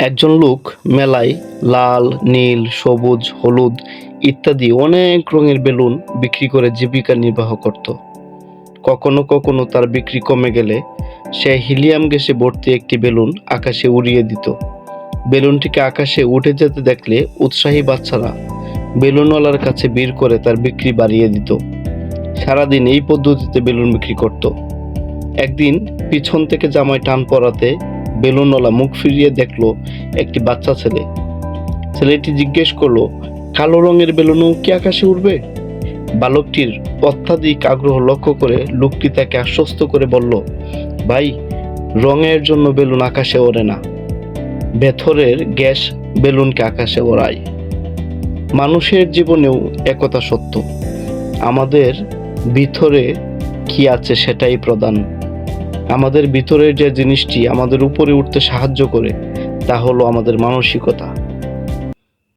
একজন লোক মেলায় লাল, নীল, সবুজ, হলুদ ইত্যাদি অনেক রঙের বেলুন বিক্রি করে জীবিকা নির্বাহ করত। কখনো কখনো তার বিক্রি কমে গেলে সে হিলিয়াম গ্যাসে ভর্তি একটি বেলুন আকাশে উড়িয়ে দিত। বেলুনটিকে আকাশে উঠে যেতে দেখলে উৎসাহী বাচ্চারা বেলুনওয়ালার কাছে ভিড় করে তার বিক্রি বাড়িয়ে দিত। সারাদিন এই পদ্ধতিতে বেলুন বিক্রি করত। একদিন পিছন থেকে জামায় টান পড়াতে বেলুনওয়ালা মুখ ফিরিয়ে দেখল একটি বাচ্চা ছেলে। ছেলেটি জিজ্ঞেস করল, কালো রঙের বেলুনও কি আকাশে উড়বে? বালকটির অত্যাধিক আগ্রহ লক্ষ্য করে লোকটি তাকে আশ্বস্ত করে বলল, ভাই, রঙের জন্য বেলুন আকাশে ওড়ে না। ভেথরের গ্যাস বেলুনকে আকাশে ওড়ায়। মানুষের জীবনেও একথা সত্য। আমাদের ভিতরে কি আছে সেটাই প্রধান। আমাদের ভিতরের যে জিনিসটি আমাদের উপরে উঠতে সাহায্য করে তা হলো আমাদের মানসিকতা।